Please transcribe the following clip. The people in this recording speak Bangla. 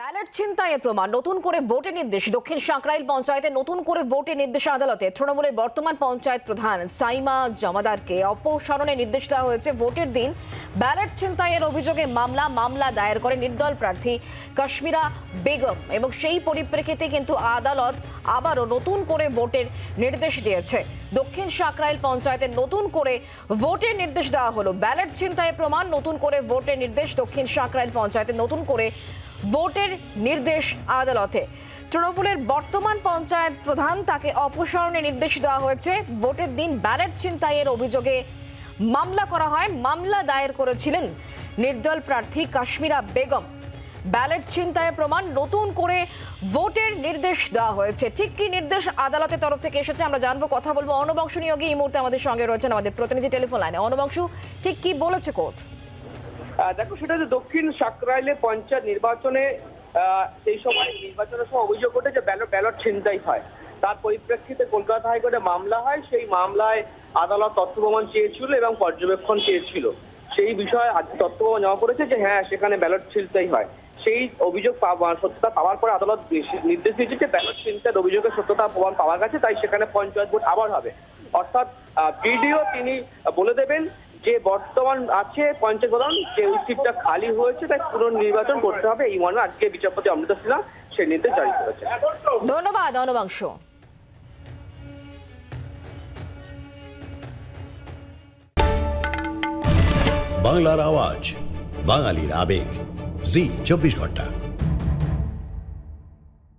ব্যালট ছিনতাইয়ের প্রমাণ, নতুন করে ভোটের নির্দেশ। দক্ষিণ সাঁকরাইল পঞ্চায়েতে নতুন করে ভোটের নির্দেশ আদালতে তৃণমূলের বর্তমান পঞ্চায়েত প্রধান সাইমা জমাদারকে অপসারণের নির্দেশ দেওয়া হয়েছে। ভোটের দিন ব্যালট ছিনতাইয়ের অভিযোগে মামলা মামলা দায়ের করে নির্দল প্রার্থী কাশ্মীরা বেগম এবং সেই পরিপ্রেক্ষিতে কিন্তু আদালত আবারও নতুন করে ভোটের নির্দেশ দিয়েছে। দক্ষিণ সাঁকরাইল পঞ্চায়েতে নতুন করে ভোটের নির্দেশ দেওয়া হলো। ব্যালট ছিনতাইয়ের প্রমাণ, নতুন করে ভোটের নির্দেশ দক্ষিণ সাঁকরাইল পঞ্চায়েতে নতুন করে ভোটের নির্দেশ আদালতে। তৃণমূলের বর্তমান পঞ্চায়েত প্রধান তাকে অপসারণের নির্দেশ দেওয়া হয়েছে। ভোটের দিন ব্যালট ছিনতাইয়ের অভিযোগে মামলা করা হয়। মামলা দায়ের করেছিলেন নির্দল প্রার্থী কাশ্মীরা বেগম। ব্যালট ছিনতাইয়ের প্রমাণ নতুন করে ভোটের নির্দেশ দেওয়া হয়েছে। ঠিক কি নির্দেশ আদালতের তরফ থেকে এসেছে আমরা জানব। কথা বলব অনবংশ নিয়োগী এই মুহূর্তে আমাদের সঙ্গে রয়েছেন আমাদের প্রতিনিধি টেলিফোন লাইনে। অনবংশ, ঠিক কি বলেছে কোর্ট? দেখো, সেটা যে দক্ষিণ সাকরাইলে পঞ্চায়েত নির্বাচনে সেই সময় নির্বাচনের সময় অভিযোগ ওঠে যে ব্যালট ব্যালট ছিনতাই হয়। তার পরিপ্রেক্ষিতে কলকাতা হাইকোর্টে মামলা হয়, সেই মামলায় আদালত তথ্য প্রমাণ চেয়েছিল এবং পর্যবেক্ষণ চেয়েছিল। সেই বিষয়ে তথ্য প্রমাণ জমা করেছে যে হ্যাঁ সেখানে ব্যালট ছিনতাই হয়। সেই অভিযোগ পাওয়া- সত্যতা পাওয়ার পরে আদালত নির্দেশ দিয়েছে যে, ব্যালট ছিনতাইয়ের অভিযোগের সত্যতা প্রমাণ পাওয়া গেছে তাই সেখানে পঞ্চায়েত ভোট আবার হবে। অর্থাৎ বিডিও তিনি বলে দেবেন যে বর্তমান আছে পঞ্চায়েত প্রধান যে ওই সিটটা খালি হয়েছে তাই পুনর্নির্বাচন করতে হবে এই মর্মে আজকে বিচারপতি অমৃত সিনহা সেই নির্দেশ জারি করেছে ধন্যবাদ অনবাংশ। বাংলার আওয়াজ বাঙালির আবেগ। জি চব্বিশ ঘণ্টা।